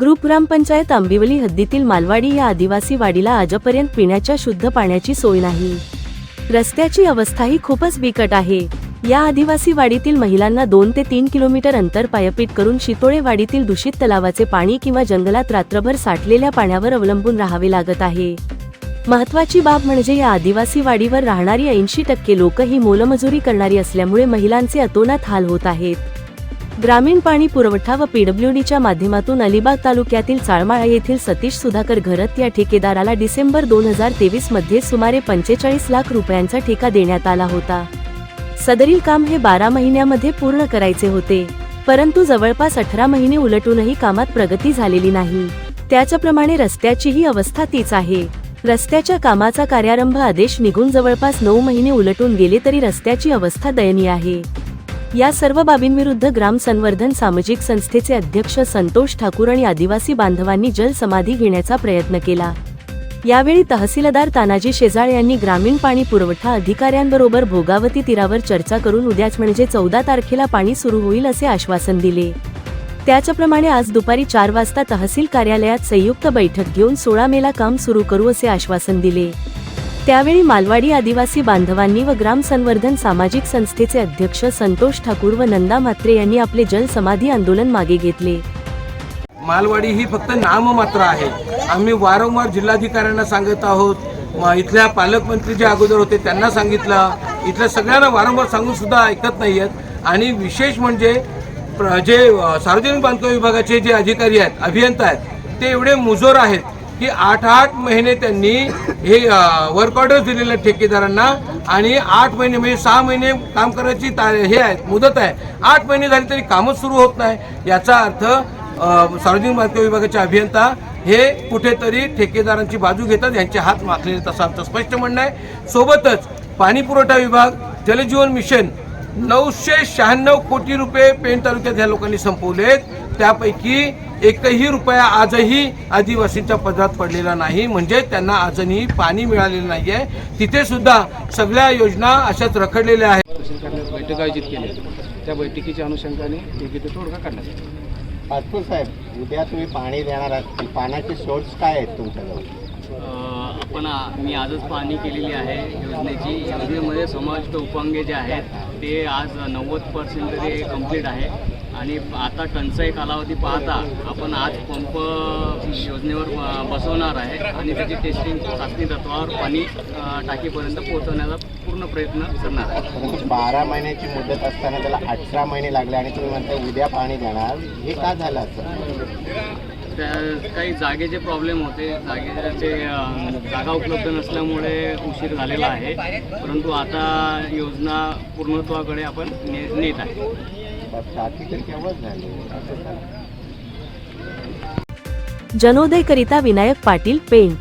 Group ग्रामपंचायत आंबिवली हद्दीतील मालवाडी या आदिवासी वाडीला आजपर्यंत पिण्याच्या शुद्ध पाण्याची सोय नाही. रस्त्याची अवस्थाही खूपच बिकट आहे. या आदिवासी वाडीतील महिलांना दोन ते तीन किलोमीटर अंतर पायपीट करून शितोळे वाडीतील दूषित तलावाचे पाणी किंवा जंगलात रात्रभर साठलेल्या पाण्यावर अवलंबून राहावे लागत आहे. महत्वाची बाब म्हणजे या आदिवासी वाडीवर राहणारी ऐंशी टक्के लोक ही मोलमजुरी करणारी असल्यामुळे महिलांचे अतोनात हाल होत आहेत. ग्रामीण पाणी पुरवठा व पीडब्ल्यूडीच्या माध्यमातून अलिबाग तालुक्यातील चाळमाळा येथील सतीश सुधाकर घरत या ठेकेदाराला डिसेंबर दोन हजार तेवीसमध्ये सुमारे पंचेचाळीस लाख रुपयांचा ठेका देण्यात आला होता. सदरील काम हे बारा महिन्यामध्ये पूर्ण करायचे होते परंतु जवळपास अठरा महिने उलटूनही कामात प्रगती झालेली नाही. त्याच्याप्रमाणे रस्त्याचीही अवस्था तीच आहे. रस्त्याच्या कामाचा कार्यारंभ आदेश निघून जवळपास नऊ महिने उलटून गेले तरी रस्त्याची अवस्था दयनीय आहे. या सर्व बाबींविरुद्ध ग्राम संवर्धन सामाजिक संस्थेचे अध्यक्ष संतोष ठाकूर आणि आदिवासी बांधवांनी जल समाधी घेण्याचा प्रयत्न केला. यावेळी तहसीलदार तानाजी शेजाळ यांनी ग्रामीण पाणी पुरवठा अधिकाऱ्यांबरोबर भोगावती तीरावर चर्चा करून उद्याच म्हणजे चौदा तारखेला पाणी सुरू होईल असे आश्वासन दिले. त्याचप्रमाणे आज दुपारी चार वाजता तहसील कार्यालयात संयुक्त बैठक घेऊन सोळा मेला काम सुरू करू असे आश्वासन दिले. त्यावेळी मालवाडी आदिवासी बांधवांनी व ग्राम संवर्धन सामाजिक संस्थेचे अध्यक्ष संतोष ठाकूर व नंदा म्हात्रे यांनी आपले जल समाधी आंदोलन मागे घेतले. मालवाडी ही फक्त नाममात्र आहे. आम्ही वारंवार जिल्हाधिकाऱ्यांना सांगत आहोत. इथल्या पालकमंत्री जे अगोदर होते त्यांना सांगितलं. इथल्या सगळ्यांना वारंवार सांगून सुद्धा ऐकत नाही आहेत आणि विशेष म्हणजे प्र- जे सार्वजनिक बांधकाम विभागाचे जे अधिकारी आहेत अभियंता आहेत ते एवढे मुजोर आहेत. की आठ आठ महिने त्यांनी हे वर्क ऑर्डर दिलेले आहेत ठेकेदारांना आणि आठ महिने म्हणजे सहा महिने काम करायची ता हे आहे मुदत आहे. आठ महिने झाले तरी कामच सुरू होत नाही. याचा अर्थ सार्वजनिक बांधकाम विभागाचे अभियंता हे कुठेतरी ठेकेदारांची बाजू घेतात यांचे हात माखलेले तसं आमचं स्पष्ट म्हणणं आहे. सोबतच पाणी पुरवठा विभाग जलजीवन मिशन नऊशे शहाण्णव कोटी रुपये पेण तालुक्यात ह्या लोकांनी संपवलेत त्यापैकी एकही रुपया आजही आदिवासींच्या पदरात पडलेला नाही. म्हणजे त्यांना अजूनही पाणी मिळालेलं नाही आहे तिथे सुद्धा सगळ्या योजना अशाच रखडलेल्या आहेत. बैठक आयोजित केली. त्या बैठकीच्या अनुषंगाने योग्य ते तोडगा काढण्यात आला. पाटपूर साहेब उद्या तुम्ही पाणी देणार आहात. पाण्याचे सोर्स काय आहेत तुमच्याजवळ? आपण मी आजच पाहणी केलेली आहे. योजनेची. योजनेमध्ये समाविष्ट उपांगे जे आहेत ते आज नव्वद पर्सेंट तरी कंप्लीट आहे. आणि आता टंचाई कालावधी पाहता आपण आज पंप योजनेवर बसवणार आहे. आणि त्याची टेस्टिंग चाचणी तत्वावर पाणी टाकीपर्यंत पोहोचवण्याचा पूर्ण प्रयत्न करणार आहे. बारा महिन्याची मुदत असताना त्याला अठरा महिने लागले आणि तुम्ही म्हणता उद्या पाणी देणार. हे का झालं असं? त्या काही जागेचे प्रॉब्लेम होते. जागेचे जागा उपलब्ध नसल्यामुळे उशीर झालेला आहे. परंतु आता योजना पूर्णत्वाकडे आपण ने नेत आहे. जनोदय करिता विनायक पाटील पेंट.